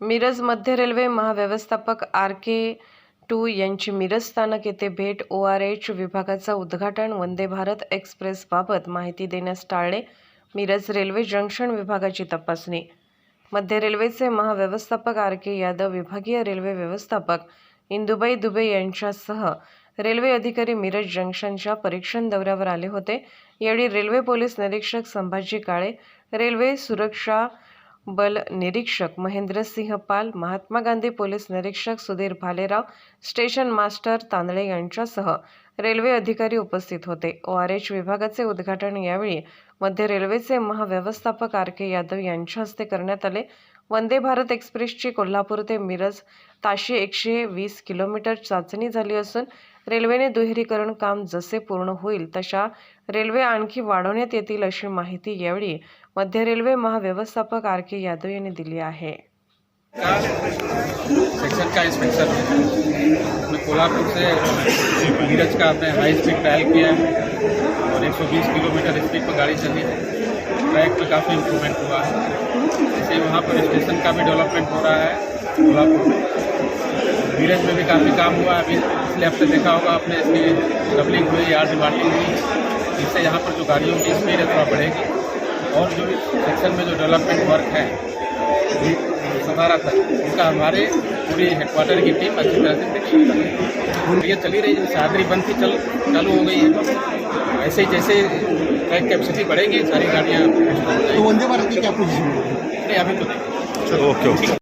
मिरज मध्य रेल्वे महाव्यवस्थापक R K to यांची मिरज स्थानक येथे भेट ओ आर एच विभागाचा उद्घाटन वंदे भारत एक्सप्रेसबाबत माहिती देण्यास टाळले मिरज रेल्वे जंक्शन विभागाची तपासणी. मध्य रेल्वेचे महाव्यवस्थापक आर के यादव विभागीय रेल्वे व्यवस्थापक इंदुबाई दुबे यांच्यासह रेल्वे अधिकारी मिरज जंक्शनच्या परीक्षण दौऱ्यावर आले होते. यावेळी रेल्वे पोलीस निरीक्षक संभाजी काळे रेल्वे सुरक्षा बल निरीक्षक महेंद्रसिंह पाल महात्मा गांधी पोलीस निरीक्षक सुधीर भालेराव स्टेशन मास्टर तांदळे यांच्यासह रेल्वे अधिकारी उपस्थित होते. ओ आर एच विभागाचे उद्घाटन यावेळी मध्य रेल्वेचे महाव्यवस्थापक आर के यादव यांच्या हस्ते करण्यात आले. वंदे भारत एक्सप्रेसची कोल्हापूर ते मिरज ताशी एकशे वीस किलोमीटर चाचणी झाली असून रेल्वेने दुहेरीकरण काम जसे पूर्ण होईल तशा रेल्वे आणखी वाढवण्यात येतील अशी माहिती यावेळी मध्य रेल्वे महाव्यवस्थापक आर के यादव यांनी दिली आहे. सेक्शन का कोल्हापुर से नीरज का आपने हाई स्पीड ट्रायल किया है और 120 किलोमीटर स्पीड पर गाड़ी चली है। ट्रैक पे काफ़ी इम्प्रूवमेंट हुआ है। जैसे वहाँ पर स्टेशन का भी डेवलपमेंट हो रहा है, कोल्हापुर में। नीरज में भी काफ़ी काम हुआ है। अभी पिछले हफ़्ते देखा होगा आपने, इसकी डबलिंग हुई, यार्ड डिमार्टिंग हुई। इससे यहाँ पर जो गाड़ियों की स्पीड है थोड़ा बढ़ेगी। और जो सेक्शन में जो डेवलपमेंट वर्क है सतारा तक उनका हमारे पूरी हेडक्वार्टर की टीम अच्छी तरह से कर रही है ये चली रही है शादी बंद थी चल चालू हो गई है। ऐसे ही जैसे ट्रैक कैपेसिटी बढ़ेगी सारी गाड़ियाँ तो वंदे भारत की क्या पोजीशन है? अभी तो नहीं। Okay okay.